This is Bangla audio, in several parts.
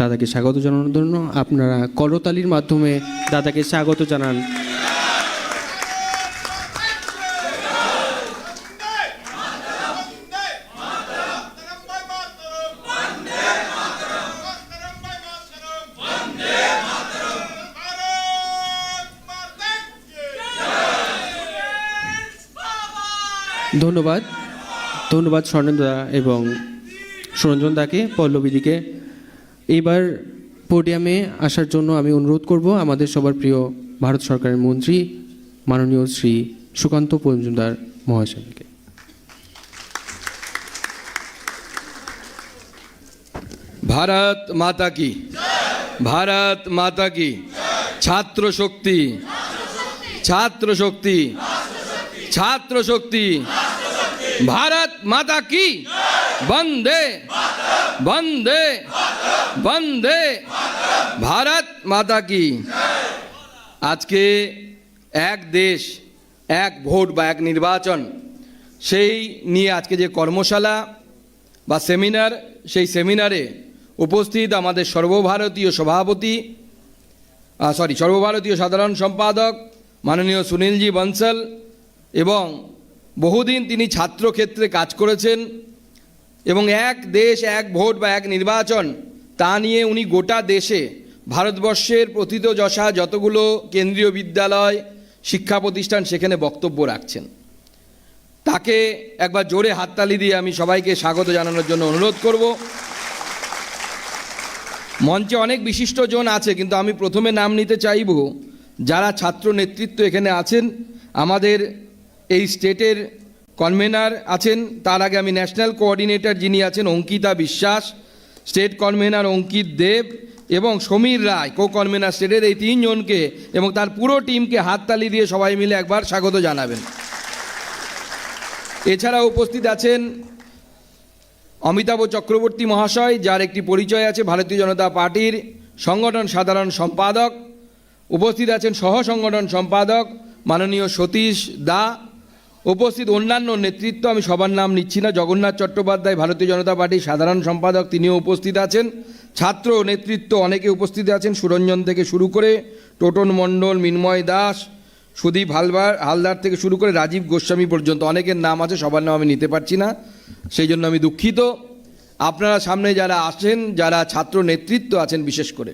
দাদাকে স্বাগত জানানোর জন্য আপনারা করতালির মাধ্যমে দাদাকে স্বাগত জানান। ধন্যবাদ। ধন্যবাদ স্বর্ণেন্দা এবং সুরঞ্জন দাকে পল্লবীদিকে এইবার পোডিয়ামে আসার জন্য আমি অনুরোধ করব আমাদের সবার প্রিয় ভারত সরকারের মন্ত্রী মাননীয় শ্রী সুকান্ত মজুমদার মহাশয়কে। ভারত মাতা কি? ভারত মাতা কি? ছাত্র শক্তি। ছাত্র শক্তি। ছাত্র শক্তি। ভারত মাতা কি? বন্দে। বন্দে। বন্দে ভারত মাতা কি আজকে এক দেশ, এক ভোট বা এক নির্বাচন, সেই নিয়ে আজকে যে কর্মশালা বা সেমিনার, সেই সেমিনারে উপস্থিত আমাদের সর্বভারতীয় সভাপতি সরি সর্বভারতীয় সাধারণ সম্পাদক মাননীয় সুনীলজি বনসল এবং বহুদিন তিনি ছাত্র ক্ষেত্রে কাজ করেছেন এবং এক দেশ, এক ভোট বা এক নির্বাচন তা নিয়ে উনি গোটা দেশে ভারতবর্ষের প্রথিত যশা যতগুলো কেন্দ্রীয় বিদ্যালয় শিক্ষা প্রতিষ্ঠান সেখানে বক্তব্য রাখছেন। তাকে একবার জোরে হাততালি দিয়ে আমি সবাইকে স্বাগত জানানোর জন্য অনুরোধ করব। মঞ্চে অনেক বিশিষ্টজন আছে, কিন্তু আমি প্রথমে নাম নিতে চাইব যারা ছাত্র নেতৃত্ব এখানে আছেন। আমাদের এই স্টেটের কনভেনার আছেন, তার আগে আমি ন্যাশনাল কোঅর্ডিনেটর যিনি আছেন, অঙ্কিতা বিশ্বাস। স্টেট কনভেনার অঙ্কিত দেব এবং সমীর রায় কো কনভেনার স্টেটের এই তিনজনকে এবং তার পুরো টিমকে হাততালি দিয়ে সবাই মিলে একবার স্বাগত জানাবেন। এছাড়া উপস্থিত আছেন অমিতাভ চক্রবর্তী মহাশয়, যার একটি পরিচয় আছে, ভারতীয় জনতা পার্টির সংগঠন সাধারণ সম্পাদক। উপস্থিত আছেন সহ সংগঠন সম্পাদক মাননীয় সতীশ দা উপস্থিত অন্যান্য নেতৃত্ব, আমি সবার নাম নিচ্ছি না, জগন্নাথ চট্টোপাধ্যায়, ভারতীয় জনতা পার্টির সাধারণ সম্পাদক, তিনিও উপস্থিত আছেন। ছাত্র নেতৃত্ব অনেকে উপস্থিত আছেন, সুরঞ্জন থেকে শুরু করে টোটন মণ্ডল, মিন্ময় দাস, সুদীপ হালবার হালদার থেকে শুরু করে রাজীব গোস্বামী পর্যন্ত, অনেকের নাম আছে, সবার নাম আমি নিতে পারছি না, সেই জন্য আমি দুঃখিত। আপনারা সামনে যারা আসেন, যারা ছাত্র নেতৃত্ব আছেন বিশেষ করে,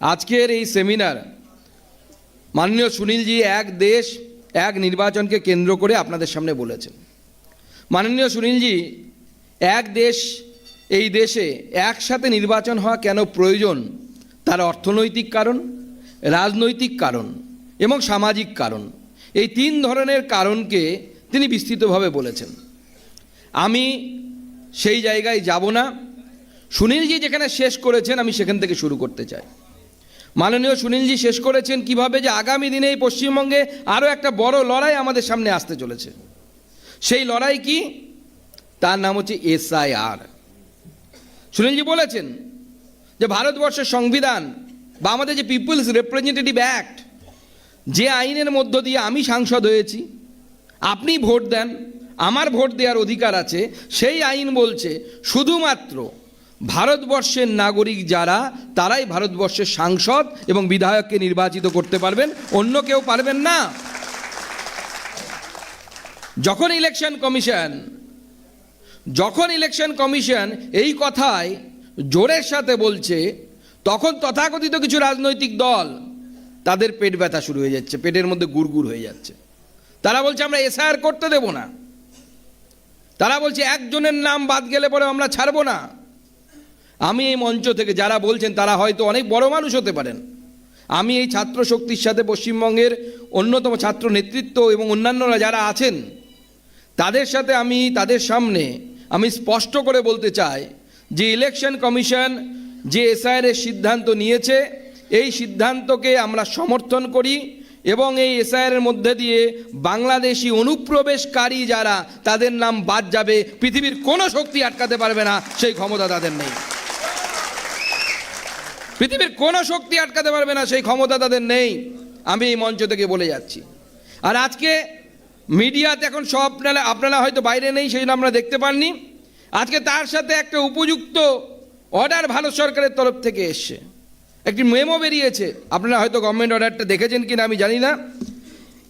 আজকের এই সেমিনার মাননীয় সুনীলজি, এক দেশ এক নির্বাচনকে কেন্দ্র করে আপনাদের সামনে বলেছেন। মাননীয় সুনীলজি, এক দেশ, এই দেশে একসাথে নির্বাচন হওয়া কেন প্রয়োজন? তার অর্থনৈতিক কারণ, রাজনৈতিক কারণ এবং সামাজিক কারণ। এই তিন ধরনের কারণকে তিনি বিস্তৃতভাবে বলেছেন। আমি সেই জায়গায় যাব না। সুনীলজি যেখানে শেষ করেছেন, আমি সেখান থেকে শুরু করতে চাই। মাননীয় সুনীলজি শেষ করেছেন কীভাবে যে আগামী দিনে এই পশ্চিমবঙ্গে আরও একটা বড় লড়াই আমাদের সামনে আসতে চলেছে। সেই লড়াই কি? তার নাম হচ্ছে এসআইআর। সুনীলজি বলেছেন যে ভারতবর্ষের সংবিধান বা আমাদের যে পিপুলস রিপ্রেজেন্টেটিভ অ্যাক্ট, যে আইনের মধ্য দিয়ে আমি সাংসদ হয়েছি, আপনি ভোট দেন, আমার ভোট দেওয়ার অধিকার আছে, সেই আইন বলছে শুধুমাত্র ভারতবর্ষের নাগরিক যারা, তারাই ভারতবর্ষের সাংসদ এবং বিধায়ককে নির্বাচিত করতে পারবেন। অন্য কেউ পারবেন না। যখন ইলেকশন কমিশন যখন ইলেকশন কমিশন এই কথায় জোরের সাথে বলছে, তখন তথাকথিত কিছু রাজনৈতিক দল তাদের পেট ব্যথা শুরু হয়ে যাচ্ছে, পেটের মধ্যে গুড়গুড় হয়ে যাচ্ছে। তারা বলছে, আমরা এসআইআর করতে দেব না। তারা বলছে, একজনের নাম বাদ গেলে পরে আমরা ছাড়বো না। আমি এই মঞ্চ থেকে যারা বলছেন, তারা হয়তো অনেক বড় মানুষ হতে পারেন। আমি এই ছাত্র শক্তির সাথে পশ্চিমবঙ্গের অন্যতম ছাত্র নেতৃত্ব এবং অন্যান্যরা যারা আছেন, তাদের সাথে আমি তাদের সামনে আমি স্পষ্ট করে বলতে চাই যে ইলেকশন কমিশন যে এসআইআর সিদ্ধান্ত নিয়েছে, এই সিদ্ধান্তকে আমরা সমর্থন করি এবং এই এসআইআর মধ্যে দিয়ে বাংলাদেশি অনুপ্রবেশকারী যারা, তাদের নাম বাদ যাবে, পৃথিবীর কোনো শক্তি আটকাতে পারবে না, সেই ক্ষমতা তাদের নেই। পৃথিবীর কোনো শক্তি আটকাতে পারবে না, সেই ক্ষমতা তাদের নেই। আমি এই মঞ্চ থেকে বলে যাচ্ছি। আর আজকে মিডিয়াতে এখন সব আপনারা আপনারা হয়তো বাইরে নেই, সেই জন্য আমরা দেখতে পাননি। আজকে তার সাথে একটা উপযুক্ত অর্ডার ভারত সরকারের তরফ থেকে এসছে। একটি মেমো বেরিয়েছে। আপনারা হয়তো গভর্নমেন্ট অর্ডারটা দেখেছেন কিনা আমি জানি না।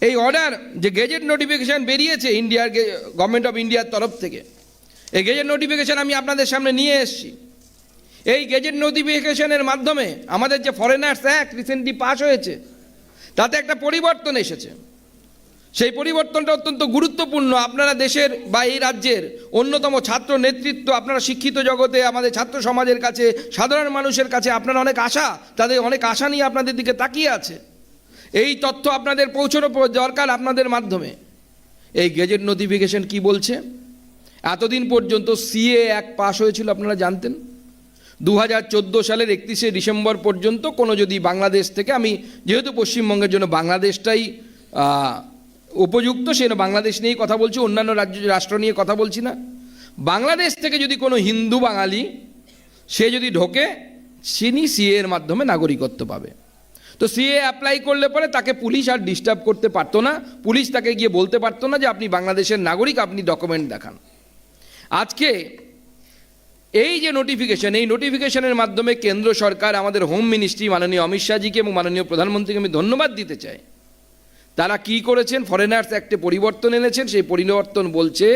এই অর্ডার যে গেজেট নোটিফিকেশন বেরিয়েছে ইন্ডিয়ার গভর্নমেন্ট অফ ইন্ডিয়ার তরফ থেকে, এই গেজেট নোটিফিকেশন আমি আপনাদের সামনে নিয়ে এসেছি। এই গেজেট নোটিফিকেশনের মাধ্যমে আমাদের যে ফরেনার্স অ্যাক্ট রিসেন্টলি পাশ হয়েছে, তাতে একটা পরিবর্তন এসেছে। সেই পরিবর্তনটা অত্যন্ত গুরুত্বপূর্ণ। আপনারা দেশের বা এই রাজ্যের অন্যতম ছাত্র নেতৃত্ব, আপনারা শিক্ষিত জগতে, আমাদের ছাত্র সমাজের কাছে, সাধারণ মানুষের কাছে আপনারা অনেক আশা, তাদের অনেক আশা নিয়ে আপনাদের দিকে তাকিয়ে আছে। এই তথ্য আপনাদের পৌঁছানো দরকার আপনাদের মাধ্যমে। এই গেজেট নোটিফিকেশন কি বলছে? এতদিন পর্যন্ত সিএ এক পাশ হয়েছিল, আপনারা জানতেন? দু হাজার চোদ্দ সালের একত্রিশে ডিসেম্বর পর্যন্ত কোনো যদি বাংলাদেশ থেকে আমি, যেহেতু পশ্চিমবঙ্গের জন্য বাংলাদেশটাই উপযুক্ত, সে বাংলাদেশ নিয়েই কথা বলছি, অন্যান্য রাজ্য, রাষ্ট্র নিয়ে কথা বলছি না। বাংলাদেশ থেকে যদি কোনো হিন্দু বাঙালি, সে যদি ঢোকে তিনি সিএ এর মাধ্যমে নাগরিকত্ব পাবে। তো সিএ অ্যাপ্লাই করলে পরে তাকে পুলিশ আর ডিস্টার্ব করতে পারতো না, পুলিশ তাকে গিয়ে বলতে পারতো না যে আপনি বাংলাদেশের নাগরিক, আপনি ডকুমেন্ট দেখান। আজকে এই যে নোটিফিকেশন এই নোটিফিকেশনের মাধ্যমে কেন্দ্র সরকার আমাদের হোম মিনিস্ট্রি মাননীয় অমিত শাহজিকে এবং মাননীয় প্রধানমন্ত্রীকে আমি ধন্যবাদ দিতে চাই। তারা কি করেছেন? ফরেনার্স অ্যাক্টে পরিবর্তন এনেছেন। সেই পরিবর্তন বলছে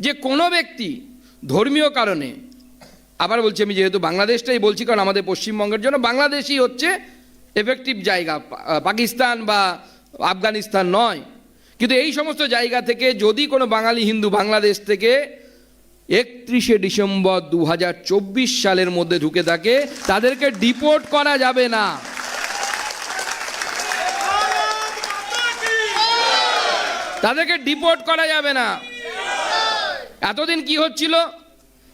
যে কোনো ব্যক্তি ধর্মীয় কারণে, আবার বলছি আমি যেহেতু বাংলাদেশটাই বলছি, কারণ আমাদের পশ্চিমবঙ্গের জন্য বাংলাদেশই হচ্ছে এফেক্টিভ জায়গা। পাকিস্তান বা আফগানিস্তান নয়। কিন্তু এই সমস্ত জায়গা থেকে যদি কোনো বাঙালি হিন্দু বাংলাদেশ থেকে একত্রিশে ডিসেম্বর দু হাজার চব্বিশ সালের মধ্যে ঢুকে থাকে, তাদেরকে ডিপোর্ট করা যাবে না। তাদেরকে ডিপোর্ট করা যাবে না। এতদিন কি হচ্ছিল?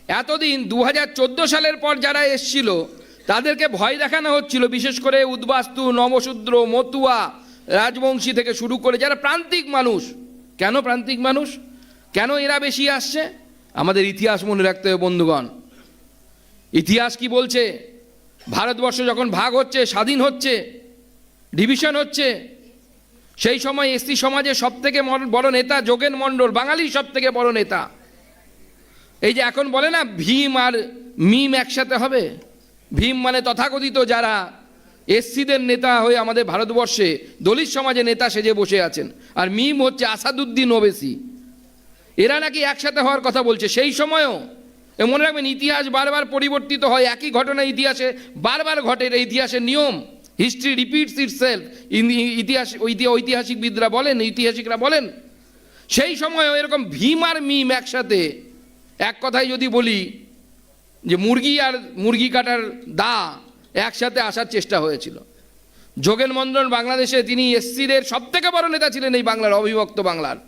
এতদিন দু হাজার চোদ্দ সালের পর যারা এসছিল, তাদেরকে ভয় দেখানো হচ্ছিল, বিশেষ করে উদ্বাস্তু, নবশূদ্র, মতুয়া রাজবংশী থেকে শুরু করে যারা প্রান্তিক মানুষ। কেন প্রান্তিক মানুষ? কেন এরা বেশি আসছে? আমাদের ইতিহাস মনে রাখতে হবে, বন্ধুগণ। ইতিহাস কি বলছে? ভারতবর্ষ যখন ভাগ হচ্ছে, স্বাধীন হচ্ছে, ডিভিশন হচ্ছে, সেই সময় এসটি সমাজের সব থেকে বড় নেতা যোগেন মণ্ডল, বাঙালির সব থেকে বড় নেতা। এই যে এখন বলে না, ভীম আর মিম একসাথে হবে? ভীম মানে তথাকথিত যারা এসসিদের নেতা হয়ে আমাদের ভারতবর্ষে, দলিত সমাজে নেতা সেজে বসে আছেন। আর মিম হচ্ছে আসাদুদ্দিন ওবেসি। এরা নাকি একসাথে হওয়ার কথা বলছে। সেই সময়ও মনে রাখবেন, ইতিহাস বারবার পরিবর্তিত হয়, একই ঘটনা ইতিহাসে বারবার ঘটে, এটা ইতিহাসের নিয়ম। হিস্ট্রি রিপিটস ইট সেলফ ইতিহাস ঐতিহাসিকবিদরা বলেন ঐতিহাসিকরা বলেন, সেই সময়ও এরকম ভীম আর মিম একসাথে, এক কথায় যদি বলি, যে মুরগি আর মুরগি কাটার দা একসাথে আসার চেষ্টা হয়েছিল। যোগেন মন্ডল বাংলাদেশে তিনি এসসিদের সব থেকে বড় নেতা ছিলেন এই বাংলার অবিভক্ত বাংলার।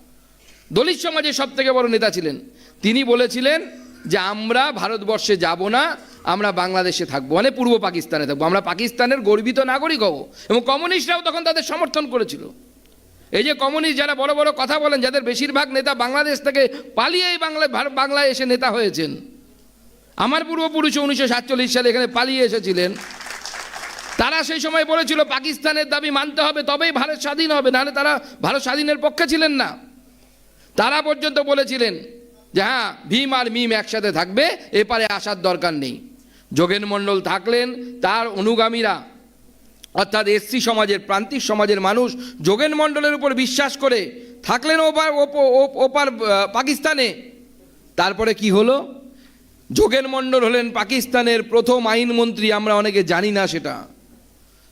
দলিত সমাজের সব থেকে বড় নেতা ছিলেন। তিনি বলেছিলেন যে, আমরা ভারতবর্ষে যাব না, আমরা বাংলাদেশে থাকব। মানে পূর্ব পাকিস্তানে থাকব। আমরা পাকিস্তানের গর্বিত নাগরিক হব এবং কমিউনিস্টরাও তখন তাদের সমর্থন করেছিল। এই যে কমিউনিস্ট যারা বড় বড় কথা বলেন, যাদের বেশিরভাগ নেতা বাংলাদেশ থেকে পালিয়ে এই বাংলা বাংলায় এসে নেতা হয়েছেন। আমার পূর্বপুরুষ উনিশশো সাতচল্লিশ সালে এখানে পালিয়ে এসেছিলেন। তারা সেই সময় বলেছিল, পাকিস্তানের দাবি মানতে হবে, তবেই ভারত স্বাধীন হবে। নাহলে তারা ভারত স্বাধীনের পক্ষে ছিলেন না। তারা পর্যন্ত বলেছিলেন যে হ্যাঁ ভীম আর মিম একসাথে থাকবে, এপারে আসার দরকার নেই। যোগেন মণ্ডল থাকলেন, তার অনুগামীরা, অর্থাৎ এসসি সমাজের, প্রান্তিক সমাজের মানুষ যোগেন মণ্ডলের উপর বিশ্বাস করে থাকলেন ওপার, ওপ- ওপ- ওপার পাকিস্তানে। তারপরে কি হলো? যোগেন মণ্ডল হলেন পাকিস্তানের প্রথম আইনমন্ত্রী, আমরা অনেকে জানি না সেটা।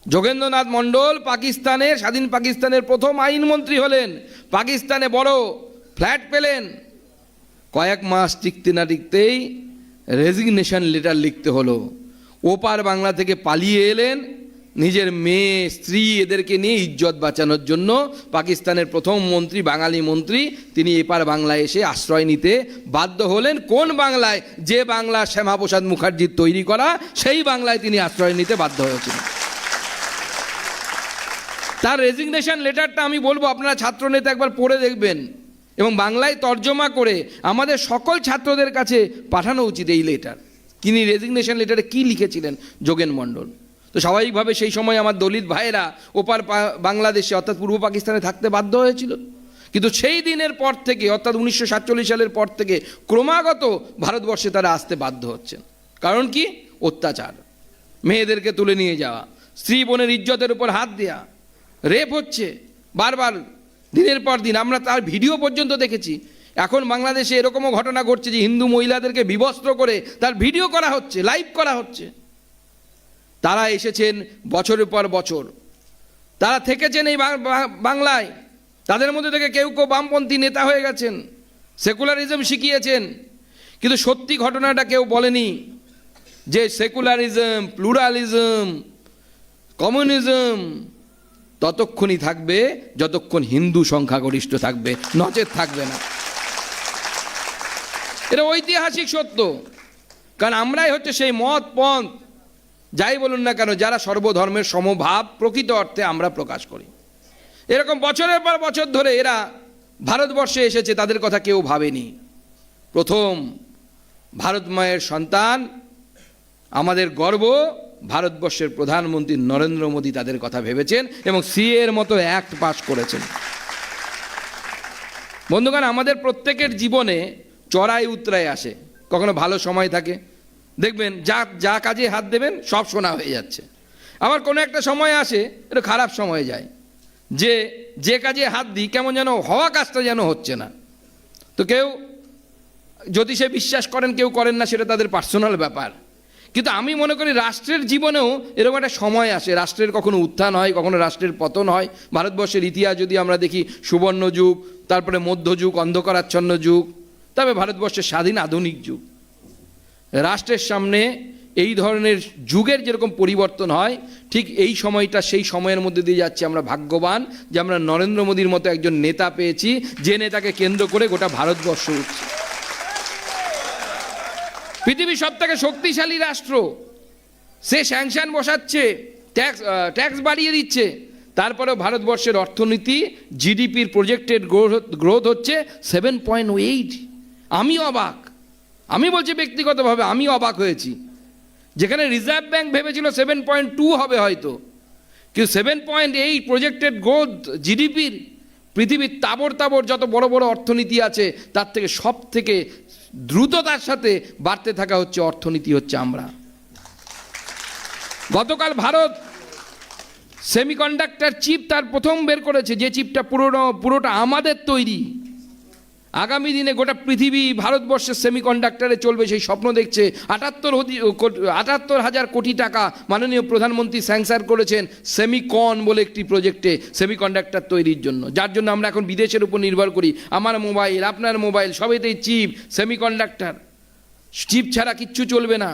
যোগেন্দ্রনাথ মণ্ডল পাকিস্তানের, স্বাধীন পাকিস্তানের প্রথম আইনমন্ত্রী হলেন। পাকিস্তানে বড় ফ্ল্যাট পেলেন। কয়েক মাস টিকতে না টিকতেই রেজিগনেশন লেটার লিখতে হলো। ওপার বাংলা থেকে পালিয়ে এলেন। নিজের মেয়ে, স্ত্রী এদেরকে নিয়ে ইজ্জত বাঁচানোর জন্য পাকিস্তানের প্রথম মন্ত্রী, বাঙালি মন্ত্রী, তিনি এপার বাংলায় এসে আশ্রয় নিতে বাধ্য হলেন। কোন বাংলায়? যে বাংলা শ্যামাপ্রসাদ মুখার্জির তৈরি করা, সেই বাংলায় তিনি আশ্রয় নিতে বাধ্য হয়েছিলেন। তার রেজিগনেশন লেটারটা আমি বলব, আপনারা ছাত্রনেতা একবার পড়ে দেখবেন। এবং বাংলায় তর্জমা করে আমাদের সকল ছাত্রদের কাছে পাঠানো উচিত এই লেটার তিনি রেজিগনেশন লেটারে কি লিখেছিলেন, যোগেন মণ্ডল? তো স্বাভাবিকভাবে সেই সময় আমার দলিত ভাইয়েরা ওপার বাংলাদেশে, অর্থাৎ পূর্ব পাকিস্তানে থাকতে বাধ্য হয়েছিল। কিন্তু সেই দিনের পর থেকে, অর্থাৎ উনিশশো সাতচল্লিশ সালের পর থেকে ক্রমাগত ভারতবর্ষে তারা আসতে বাধ্য হচ্ছেন। কারণ কি? অত্যাচার। মেয়েদেরকে তুলে নিয়ে যাওয়া, স্ত্রী বোনের ইজ্জতের উপর হাত দেওয়া রেপ হচ্ছে, বারবার দিনের পর দিন, আমরা তার ভিডিও পর্যন্ত দেখেছি। এখন বাংলাদেশে এরকমও ঘটনা ঘটছে যে হিন্দু মহিলাদেরকে বিবস্ত্র করে তার ভিডিও করা হচ্ছে, লাইভ করা হচ্ছে। তারা এসেছেন বছরের পর বছর। তারা থেকেছেন এই বাংলায়। তাদের মধ্যে থেকে কেউ কেউ বামপন্থী নেতা হয়ে গেছেন, সেকুলারিজম শিখিয়েছেন। কিন্তু সত্যি ঘটনাটা কেউ বলেনি যে সেকুলারিজম, প্লুরালিজম, কমিউনিজম ততক্ষণই থাকবে, যতক্ষণ হিন্দু সংখ্যাগরিষ্ঠ থাকবে, নচেত থাকবে না। এটা ঐতিহাসিক সত্য। কারণ আমরাই হচ্ছে সেই মত পন্থ। যাই বলুন না কেন, যারা সর্বধর্মের সমভাব প্রকৃত অর্থে আমরা প্রকাশ করি। এরকম বছরের পর বছর ধরে এরা ভারতবর্ষে এসেছে, তাদের কথা কেউ ভাবেনি। প্রথম ভারত মায়ের সন্তান, আমাদের গর্ব ভারতবর্ষের প্রধানমন্ত্রী নরেন্দ্র মোদী তাদের কথা ভেবেছেন এবং সিএ এর মতো অ্যাক্ট পাস করেছেন। বন্ধুগণ, আমাদের প্রত্যেকের জীবনে চড়াই উতরাই আসে। কখনো ভালো সময় থাকে। দেখবেন, যা যা কাজে হাত দেবেন, সব শোনা হয়ে যাচ্ছে। আবার কোনো একটা সময় আসে, একটু খারাপ সময় যায়। যে যে কাজে হাত দিই, কেমন যেন হওয়া কাজটা যেন হচ্ছে না। তো কেউ, জ্যোতিষে বিশ্বাস করেন, কেউ করেন না, সেটা তাদের পার্সোনাল ব্যাপার। কিন্তু আমি মনে করি রাষ্ট্রের জীবনেও এরকম একটা সময় আসে। রাষ্ট্রের কখনো উত্থান হয়, কখনো রাষ্ট্রের পতন হয়। ভারতবর্ষের ইতিহাস যদি আমরা দেখি, সুবর্ণ যুগ, তারপরে মধ্যযুগ অন্ধকারাচ্ছন্ন যুগ তবে ভারতবর্ষের স্বাধীন আধুনিক যুগ। রাষ্ট্রের সামনে এই ধরনের যুগের যেরকম পরিবর্তন হয়, ঠিক এই সময়টা সেই সময়ের মধ্যে দিয়ে যাচ্ছে আমরা ভাগ্যবান যে আমরা নরেন্দ্র মোদীর মতো একজন নেতা পেয়েছি, যে নেতাকে কেন্দ্র করে গোটা ভারতবর্ষ উঠছে। পৃথিবীর সব থেকে শক্তিশালী রাষ্ট্র। সে স্যাংশন বসাচ্ছে, ট্যাক্স ট্যাক্স বাড়িয়ে দিচ্ছে। তারপরেও ভারতবর্ষের অর্থনীতি, জিডিপির প্রজেক্টেড গ্রোথ হচ্ছে সেভেন পয়েন্ট এইট। আমি অবাক। আমি বলছি ব্যক্তিগতভাবে, আমি অবাক হয়েছি। যেখানে রিজার্ভ ব্যাংক ভেবেছিল সেভেন পয়েন্ট টু হবে হয়তো। কিন্তু seven point eight projected growth, জিডিপির পৃথিবীর তাবর তাবর যত বড় বড় অর্থনীতি আছে, তার থেকে সব থেকে দ্রুততার সাথে বাড়তে থাকা হচ্ছে অর্থনীতি হচ্ছে আমরা। গতকাল ভারত সেমিকন্ডাক্টর চিপ তার প্রথম বের করেছে, যে চিপটা পুরোনো, পুরোটা আমাদের তৈরি। আগামী দিনে গোটা পৃথিবী ভারতবর্ষের সেমিকন্ডাক্টরে চলবে সেই স্বপ্ন দেখছে। আটাত্তর আটাত্তর হাজার কোটি টাকা মাননীয় প্রধানমন্ত্রী স্যাংসার করেছেন সেমিকন বলে একটি প্রজেক্টে সেমিকন্ডাক্টর তৈরির জন্য। যার জন্য আমরা এখন বিদেশের উপর নির্ভর করি। আমার মোবাইল, আপনার মোবাইল, সবেতেই চিপ, সেমিকন্ডাক্টর। চিপ ছাড়া কিচ্ছু চলবে না।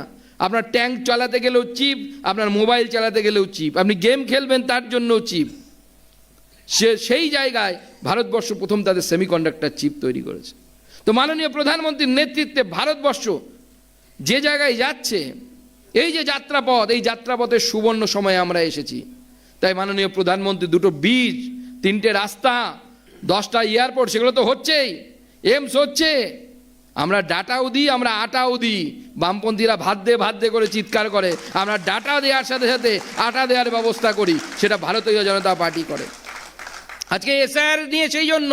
আপনার ট্যাঙ্ক চালাতে গেলেও চিপ, আপনার মোবাইল চালাতে গেলেও চিপ। আপনি গেম খেলবেন তার জন্যও চিপ। সে সেই জায়গায় ভারতবর্ষ প্রথম তাদের সেমিকন্ডাক্টর চিপ তৈরি করেছে। তো মাননীয় প্রধানমন্ত্রীর নেতৃত্বে ভারতবর্ষ যে জায়গায় যাচ্ছে, এই যে যাত্রাপথ, এই যাত্রাপথের সুবর্ণ সময়ে আমরা এসেছি। তাই মাননীয় প্রধানমন্ত্রী দুটো বীজ, তিনটে রাস্তা, দশটা এয়ারপোর্ট, সেগুলো তো হচ্ছেই, এমস হচ্ছে। আমরা ডাটাও দিই, আমরা আটাও দিই। বামপন্থীরা ভাত দে ভাত দে করে চিৎকার করে, আমরা ডাটা দেওয়ার সাথে সাথে আটা দেওয়ার ব্যবস্থা করি, সেটা ভারতীয় জনতা পার্টি করে। আজকে এসআর নিয়ে সেই জন্য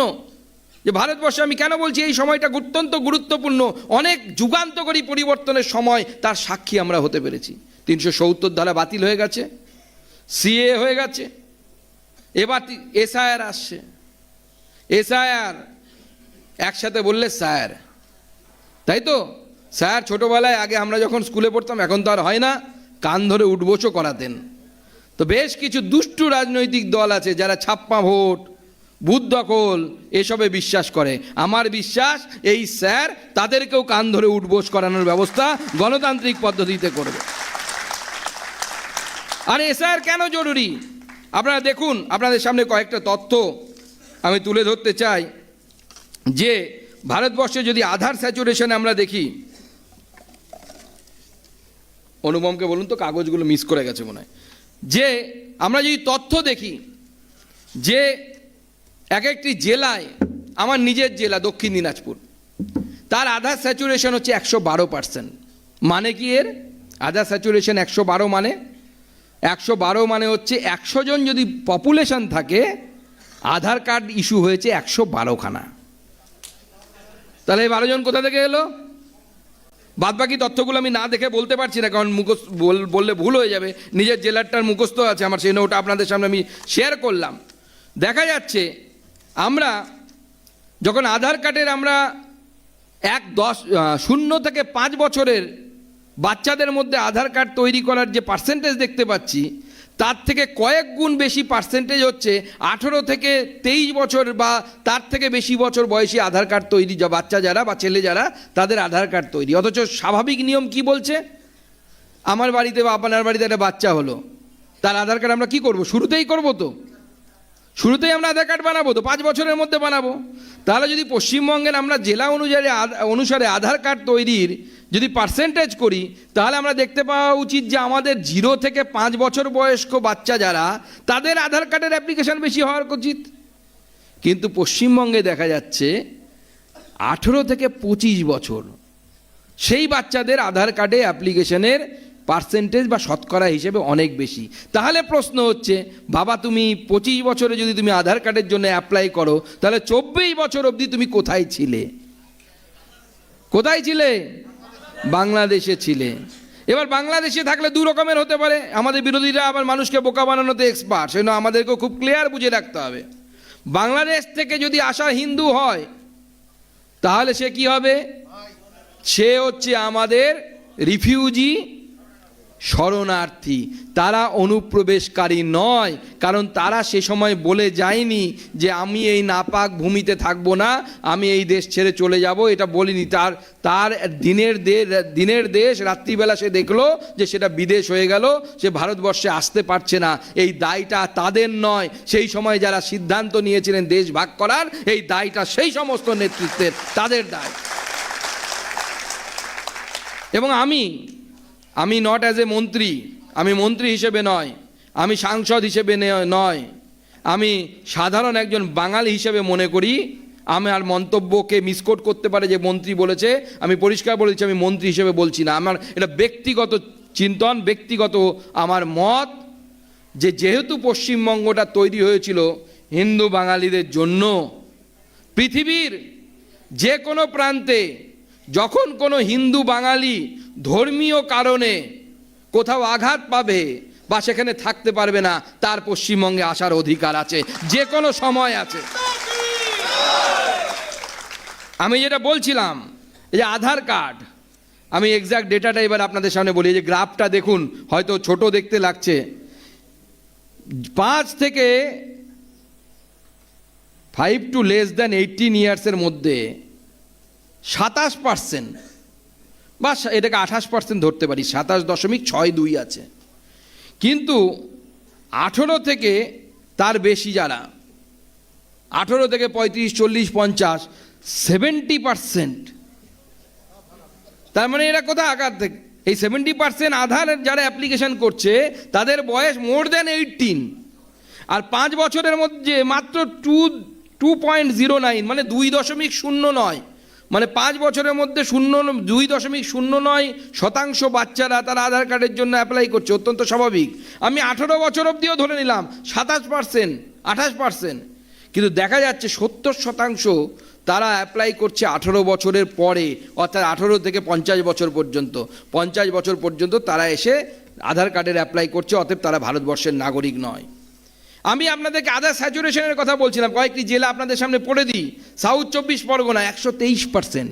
যে ভারতবর্ষে আমি কেন বলছি এই সময়টা অত্যন্ত গুরুত্বপূর্ণ, অনেক যুগান্তকারী পরিবর্তনের সময় তার সাক্ষী আমরা হতে পেরেছি। তিনশো সত্তর ধারা বাতিল হয়ে গেছে, সিএ হয়ে গেছে, এবার এসআইআর আসছে। এসআইআর একসাথে বললে স্যার। তাই তো? স্যার ছোটোবেলায় আগে আমরা যখন স্কুলে পড়তাম, এখন তো আর হয় না। কান ধরে উঠবোসও করাতেন। তো বেশ কিছু দুষ্টু রাজনৈতিক দল আছে যারা ছাপ্পা ভোট, বুথ দখল, এসবে বিশ্বাস করে। আমার বিশ্বাস, এই স্যার তাদেরকেও কান ধরে উঠবোস করানোর ব্যবস্থা গণতান্ত্রিক পদ্ধতিতে করবে। আর এ স্যার কেন জরুরি? আপনারা দেখুন, আপনাদের সামনে কয়েকটা তথ্য আমি তুলে ধরতে চাই। যে, ভারতবর্ষে যদি আধার স্যাচুরেশন আমরা দেখি, অনুপমকে বলুন তো কাগজগুলো মিস করে গেছে মনে হয়। যে আমরা যদি তথ্য দেখি, যে এক একটি জেলায়, আমার নিজের জেলা দক্ষিণ দিনাজপুর, তার আধার স্যাচুরেশন হচ্ছে একশো বারো পার্সেন্ট। মানে কি এর? আধার স্যাচুরেশন একশো বারো মানে? একশো বারো মানে হচ্ছে একশো জন যদি পপুলেশন থাকে, আধার কার্ড ইস্যু হয়েছে একশো বারোখানা। তাহলে এই বারো জন কোথা থেকে এলো? বাদবাকি তথ্যগুলো আমি না দেখে বলতে পারছি না, কারণ মুখস্থ বল- বললে ভুল হয়ে যাবে। নিজের জেলারটার মুখস্থ আছে আমার, সেই ওটা আপনাদের সামনে আমি শেয়ার করলাম। দেখা যাচ্ছে, আমরা যখন আধার কার্ডের আমরা এক দশ শূন্য থেকে পাঁচ বছরের বাচ্চাদের মধ্যে আধার কার্ড তৈরি করার যে পার্সেন্টেজ দেখতে পাচ্ছি তার থেকে কয়েক গুণ বেশি পার্সেন্টেজ হচ্ছে আঠেরো থেকে তেইশ বছর বা তার থেকে বেশি বছর বয়সী আধার কার্ড তৈরি, যা বাচ্চা যারা বা ছেলে যারা, তাদের আধার কার্ড তৈরি। অথচ স্বাভাবিক নিয়ম কি বলছে? আমার বাড়িতে বা আপনার বাড়িতে একটা বাচ্চা হলো, তার আধার কার্ড আমরা কি করব? শুরুতেই করব তো। শুরুতেই আমরা আধার কার্ড বানাবো তো, পাঁচ বছরের মধ্যে বানাবো। তাহলে যদি পশ্চিমবঙ্গের আমরা জেলা অনুযায়ী অনুসারে আধার কার্ড তৈরির যদি পার্সেন্টেজ করি, তাহলে আমরা দেখতে পাওয়া উচিত যে আমাদের জিরো থেকে পাঁচ বছর বয়স্ক বাচ্চা যারা, তাদের আধার কার্ডের অ্যাপ্লিকেশন বেশি হওয়ার উচিত। কিন্তু পশ্চিমবঙ্গে দেখা যাচ্ছে, আঠেরো থেকে পঁচিশ বছর, সেই বাচ্চাদের আধার কার্ডে অ্যাপ্লিকেশনের পার্সেন্টেজ বা শতকরা হিসেবে অনেক বেশি। তাহলে প্রশ্ন হচ্ছে, বাবা তুমি পঁচিশ বছরে যদি তুমি আধার কার্ডের জন্য অ্যাপ্লাই করো, তাহলে চব্বিশ বছর অবধি তুমি কোথায় ছিলে? কোথায় ছিলে? বাংলাদেশে ছিলে। এবার বাংলাদেশে থাকলে দু রকমের হতে পারে। আমাদের বিরোধীরা আবার মানুষকে বোকা বানানোতে এক্সপার্ট সেজন্য আমাদেরকেও খুব ক্লিয়ার বুঝে রাখতে হবে। বাংলাদেশ থেকে যদি আসা হিন্দু হয়, তাহলে সে কি হবে? সে হচ্ছে আমাদের রিফিউজি শরণার্থী। তারা অনুপ্রবেশকারী নয়, কারণ তারা সে সময় বলে যায়নি যে আমি এই নাপাক ভূমিতে থাকব না, আমি এই দেশ ছেড়ে চলে যাব, এটা বলিনি। তার তার দিনের দিনের দেশ, রাত্রিবেলা সে দেখল যে সেটা বিদেশ হয়ে গেল, সে ভারতবর্ষে আসতে পারছে না। এই দায়টা তাদের নয়, সেই সময় যারা সিদ্ধান্ত নিয়েছিলেন দেশ ভাগ করার, এই দায়টা সেই সমস্ত নেতৃত্বের, তাদের দায়। এবং আমি আমি নট অ্যাজ এ মন্ত্রী, আমি মন্ত্রী হিসেবে নয়, আমি সাংসদ হিসেবে নয়, আমি সাধারণ একজন বাঙালি হিসেবে মনে করি, আমার মন্তব্যকে মিসকোট করতে পারে যে মন্ত্রী বলেছে, আমি পরিষ্কার বলেছি আমি মন্ত্রী হিসেবে বলছি না। আমার এটা ব্যক্তিগত চিন্তন, ব্যক্তিগত আমার মত যে যেহেতু পশ্চিমবঙ্গটা তৈরি হয়েছিল হিন্দু বাঙালিদের জন্য, পৃথিবীর যে কোনো প্রান্তে যখন কোনো হিন্দু বাঙালি ধর্মীয় কারণে কোথাও আঘাত পাবে বা সেখানে থাকতে পারবে না, তার পশ্চিমবঙ্গে আসার অধিকার আছে, যে কোনো সময় আছে। আমি যেটা বলছিলাম, এই যে আধার কার্ড, আমি এক্সাক্ট ডেটাটা এবার আপনাদের সামনে বলি যে গ্রাফটা দেখুন, হয়তো ছোট দেখতে লাগছে। পাঁচ থেকে five to less than eighteen ইয়ার্সের মধ্যে সাতাশ পার্সেন্ট। বা এটাকে আঠাশ পার্সেন্ট ধরতে পারি, সাতাশ দশমিক ছয় দুই আছে। কিন্তু আঠেরো থেকে তার বেশি যারা, আঠেরো থেকে পঁয়ত্রিশ, চল্লিশ, পঞ্চাশ, সেভেন্টি পার্সেন্ট। তার মানে এরা কোথায় আঘাত থেকে এই সেভেন্টি পার্সেন্ট আধার যারা অ্যাপ্লিকেশন করছে, তাদের বয়স মোর দ্যান এইটিন। আর পাঁচ বছরের মধ্যে মাত্র two two point zero nine মানে দুই দশমিক শূন্য নয়। মানে পাঁচ বছরের মধ্যে শূন্য দুই দশমিক শূন্য নয় শতাংশ বাচ্চারা তারা আধার কার্ডের জন্য অ্যাপ্লাই করছে, অত্যন্ত স্বাভাবিক। আমি আঠেরো বছর অবধিও ধরে নিলাম, সাতাশ পার্সেন্ট আঠাশ পার্সেন্ট কিন্তু দেখা যাচ্ছে সত্তর শতাংশ তারা অ্যাপ্লাই করছে আঠেরো বছরের পরে, অর্থাৎ আঠেরো থেকে পঞ্চাশ বছর পর্যন্ত। পঞ্চাশ বছর পর্যন্ত তারা এসে আধার কার্ডের অ্যাপ্লাই করছে, অতএব তারা ভারতবর্ষের নাগরিক নয়। আমি আপনাদেরকে আধার স্যাচুরেশনের কথা বলছিলাম। কয়েকটি জেলা আপনাদের সামনে পড়ে দিই। সাউথ চব্বিশ পরগনা একশো তেইশ পার্সেন্ট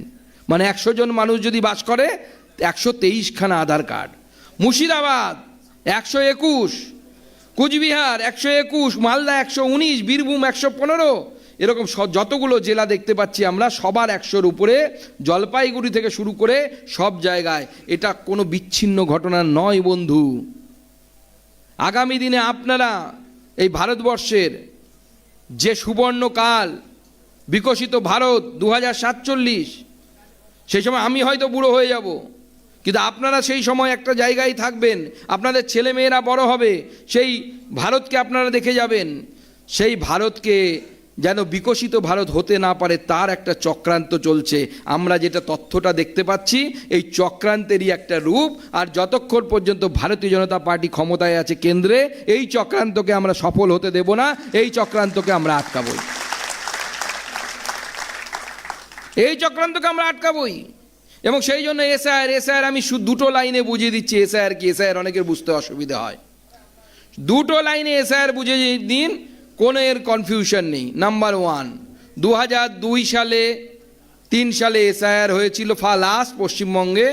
মানে একশো জন মানুষ যদি বাস করে, একশো তেইশখানা আধার কার্ড। মুর্শিদাবাদ একশো একুশ। কুচবিহার একশো একুশ। মালদা একশো উনিশ। বীরভূম একশো পনেরো। এরকম যতগুলো জেলা দেখতে পাচ্ছি আমরা, সবার একশোর উপরে জলপাইগুড়ি থেকে শুরু করে সব জায়গায়। এটা কোনো বিচ্ছিন্ন ঘটনা নয় বন্ধু। আগামী দিনে আপনারা এই ভারতবর্ষের যে সুবর্ণকাল বিকশিত ভারত দু সাতচল্লিশ, সেই সময় আমি হয়তো বুড়ো হয়ে যাব। কিন্তু আপনারা সেই সময় একটা জায়গায় থাকবেন, আপনাদের ছেলেমেয়েরা বড় হবে, সেই ভারতকে আপনারা দেখে যাবেন। সেই ভারতকে যেন বিকশিত ভারত হতে না পারে, তার একটা চক্রান্ত চলছে। আমরা যেটা তথ্যটা দেখতে পাচ্ছি, এই চক্রান্তেরই একটা রূপ। আর যতক্ষণ পর্যন্ত ভারতীয় জনতা পার্টি ক্ষমতায় আছে কেন্দ্রে, এই চক্রান্তকে আমরা সফল হতে দেব না, এই চক্রান্তকে আমরা আটকাবই। এই চক্রান্তকে আমরা আটকাবই। এবং সেই জন্য এসআইআর এসআইআর আমি দুটো লাইনে বুঝিয়ে দিচ্ছি, এসআইআর কি, এসআইআর অনেকের বুঝতে অসুবিধা হয়। দুটো লাইনে এসআইআর বুঝে দিন কোনো এর কনফিউশন নেই। নাম্বার ওয়ান দু দুই সালে, তিন সালে এসআইআর হয়েছিল ফালাস পশ্চিমবঙ্গে।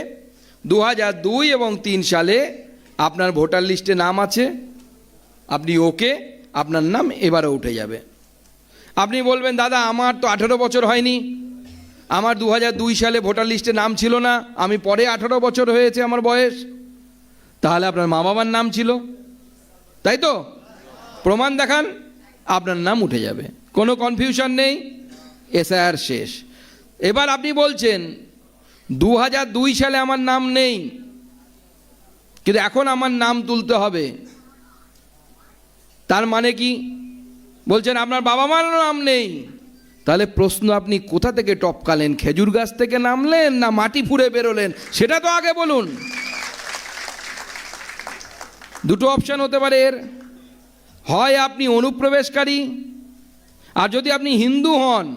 দু দুই এবং তিন সালে আপনার ভোটার লিস্টে নাম আছে। আপনি ওকে, আপনার নাম এবারে উঠে যাবে। আপনি বলবেন, দাদা, আমার তো আঠেরো বছর হয়নি। আমার দু দুই সালে ভোটার লিস্টে নাম ছিল না। আমি পরে আঠেরো বছর হয়েছে আমার বয়স। তাহলে আপনার মা বাবার নাম ছিল। তাই তো? প্রমাণ দেখান। আপনার নাম উঠে যাবে। কোনো কনফিউশন নেই। এসআইআর শেষ। এবার আপনি বলছেন দু দুই সালে আমার নাম নেই। কিন্তু এখন আমার নাম তুলতে হবে। তার মানে কি? বলছেন, আপনার বাবা মার নাম নেই। তাহলে প্রশ্ন, আপনি কোথা থেকে টপকালেন? খেজুর গাছ থেকে নামলেন না মাটি ফুঁড়ে বেরোলেন? সেটা তো আগে বলুন। দুটো অপশান হতে পারে এর। হয় আপনি অনুপ্রবেশকারী, আর যদি আপনি হিন্দু হন,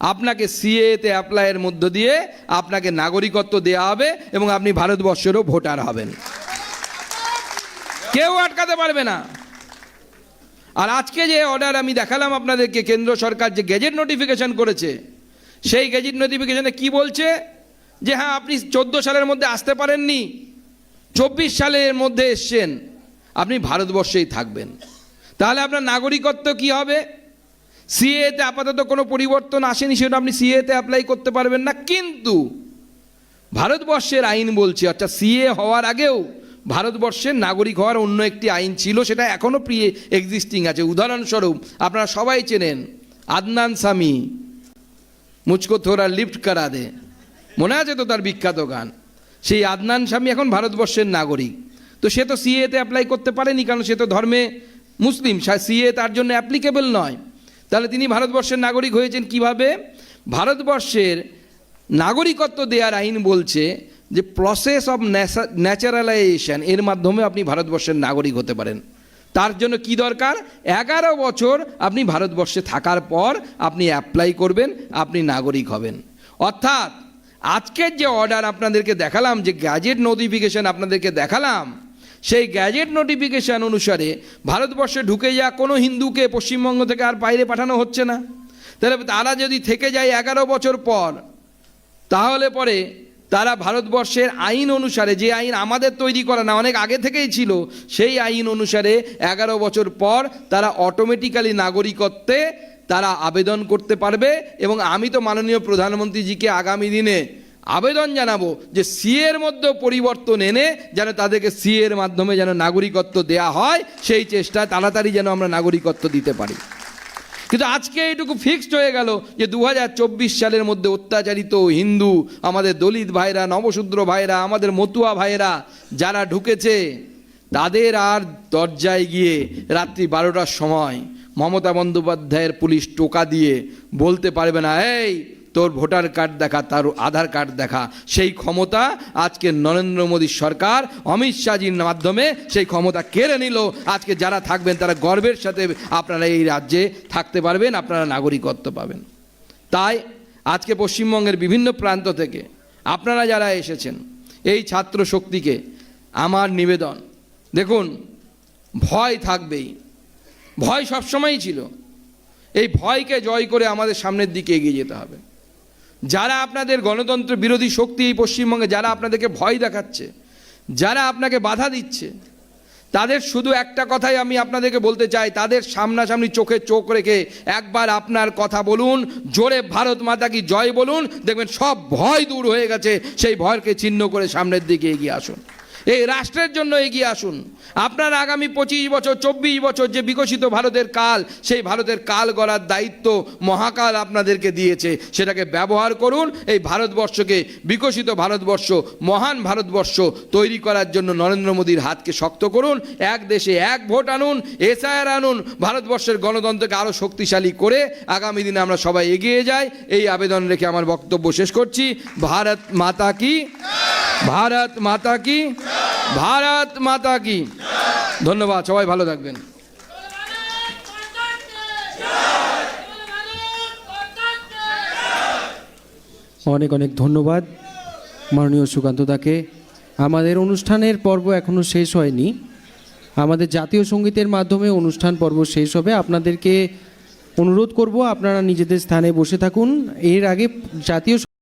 আপনাকে সিএতে অ্যাপ্লাইয়ের মধ্য দিয়ে আপনাকে নাগরিকত্ব দেওয়া হবে এবং আপনি ভারতবর্ষেরও ভোটার হবেন। কেউ আটকাতে পারবে না। আর আজকে যে অর্ডার আমি দেখালাম আপনাদেরকে, কেন্দ্র সরকার যে গেজেট নোটিফিকেশন করেছে, সেই গেজেট নোটিফিকেশনে কি বলছে? যে হ্যাঁ আপনি চোদ্দ সালের মধ্যে আসতে পারেননি, চব্বিশ সালের মধ্যে এসছেন, আপনি ভারতবর্ষেই থাকবেন। তাহলে আপনার নাগরিকত্ব কি হবে? সিএতে আপাতত কোনো পরিবর্তন আসেনি, সেটা আপনি সিএতে অ্যাপ্লাই করতে পারবেন না। কিন্তু ভারতবর্ষের আইন বলছে, অর্থাৎ সিএ হওয়ার আগেও ভারতবর্ষের নাগরিক হওয়ার অন্য একটি আইন ছিল, সেটা এখনও প্রিয় এক্সিস্টিং আছে। উদাহরণস্বরূপ, আপনারা সবাই চেনেন আদনান স্বামী মুচকো থোড়া লিফট করা দে। মনে আছে তো তার বিখ্যাত গান? সেই আদনান স্বামী এখন ভারতবর্ষের নাগরিক। তো সে তো সিএতে অ্যাপ্লাই করতে পারেনি, কারণ সে তো ধর্মে মুসলিম সিএ তার জন্য অ্যাপ্লিকেবল নয়। তাহলে তিনি ভারতবর্ষের নাগরিক হয়েছেন কীভাবে? ভারতবর্ষের নাগরিকত্ব দেওয়ার আইন বলছে যে প্রসেস অফ ন্যাচারালাইজেশন এর মাধ্যমে আপনি ভারতবর্ষের নাগরিক হতে পারেন। তার জন্য কি দরকার? এগারো বছর আপনি ভারতবর্ষে থাকার পর আপনি অ্যাপ্লাই করবেন, আপনি নাগরিক হবেন। অর্থাৎ আজকের যে অর্ডার আপনাদেরকে দেখালাম, যে গ্যাজেট নোটিফিকেশন আপনাদেরকে দেখালাম সেই গ্যাজেট নোটিফিকেশন অনুসারে ভারতবর্ষে ঢুকে যাওয়া কোনো হিন্দুকে পশ্চিমবঙ্গ থেকে আর বাইরে পাঠানো হচ্ছে না। তাহলে তারা যদি থেকে যায় এগারো বছর পর, তাহলে পরে তারা ভারতবর্ষের আইন অনুসারে, যে আইন আমাদের তৈরি করা না, অনেক আগে থেকেই ছিল, সেই আইন অনুসারে এগারো বছর পর তারা অটোমেটিক্যালি নাগরিকত্বে তারা আবেদন করতে পারবে। এবং আমি তো মাননীয় প্রধানমন্ত্রীজিকে আগামী দিনে আবেদন জানাব যে সিএর মধ্যে পরিবর্তন এনে যেন তাদেরকে সিএর মাধ্যমে যেন নাগরিকত্ব দেয়া হয়, সেই চেষ্টা তাড়াতাড়ি যেন আমরা নাগরিকত্ব দিতে পারি। কিন্তু আজকে এটুকু ফিক্সড হয়ে গেল যে দু হাজার চব্বিশ সালের মধ্যে অত্যাচারিত হিন্দু, আমাদের দলিত ভাইরা, নবশূদ্র ভাইরা, আমাদের মতুয়া ভাইরা যারা ঢুকেছে, তাদের আর দরজায় গিয়ে রাত্রি বারোটার সময় মমতা বন্দ্যোপাধ্যায়ের পুলিশ টোকা দিয়ে বলতে পারবে না, এই তোর ভোটার কার্ড দেখা, তার আধার কার্ড দেখা। সেই ক্ষমতা আজকে নরেন্দ্র মোদীর সরকার অমিত শাহজির মাধ্যমে সেই ক্ষমতা কেড়ে নিল। আজকে যারা থাকবেন, তারা গর্বের সাথে আপনারা এই রাজ্যে থাকতে পারবেন, আপনারা নাগরিকত্ব পাবেন। তাই আজকে পশ্চিমবঙ্গের বিভিন্ন প্রান্ত থেকে আপনারা যারা এসেছেন, এই ছাত্র শক্তিকে আমার নিবেদন। দেখুন, ভয় থাকবেই। ভয় সবসময়ই ছিল। এই ভয়কে জয় করে আমাদের সামনের দিকে এগিয়ে যেতে হবে। যারা আপনাদের গণতন্ত্র বিরোধী শক্তি এই পশ্চিমবঙ্গে, যারা আপনাদেরকে ভয় দেখাচ্ছে, যারা আপনাকে বাধা দিচ্ছে, তাদের শুধু একটা কথাই আমি আপনাদেরকে বলতে চাই, তাদের সামনাসামনি চোখে চোখ রেখে একবার আপনার কথা বলুন, জোরে ভারত মাতা কি জয় বলুন, দেখবেন সব ভয় দূর হয়ে গেছে, সেই ভয়কে চিহ্ন করে সামনের দিকে এগিয়ে আসুন। এই রাষ্ট্রের জন্য এগিয়ে আসুন। আপনার আগামী পঁচিশ বছর, চব্বিশ বছর যে বিকশিত ভারতের কাল, সেই ভারতের কাল গড়ার দায়িত্ব মহাকাল আপনাদেরকে দিয়েছে। সেটাকে ব্যবহার করুন, এই ভারতবর্ষকে বিকশিত ভারতবর্ষ, মহান ভারতবর্ষ তৈরি করার জন্য নরেন্দ্র মোদীর হাতকে শক্ত করুন, এক দেশে এক ভোট আনুন, এসআইআর আনুন, ভারতবর্ষের গণতন্ত্রকে আরও শক্তিশালী করে আগামী দিনে আমরা সবাই এগিয়ে যাই। এই আবেদন রেখে আমার বক্তব্য শেষ করছি। ভারত মাতা কি? ভারত মাতা কি? ভারত মাতা কি? ধন্যবাদ, সবাই ভালো থাকবেন। অনেক অনেক ধন্যবাদ। মাননীয় সুকান্ত দাকে। আমাদের অনুষ্ঠানের পর্ব এখনও শেষ হয়নি। আমাদের জাতীয় সঙ্গীতের মাধ্যমে অনুষ্ঠান পর্ব শেষ হবে। আপনাদেরকে অনুরোধ করব আপনারা নিজেদের স্থানে বসে থাকুন। এর আগে জাতীয়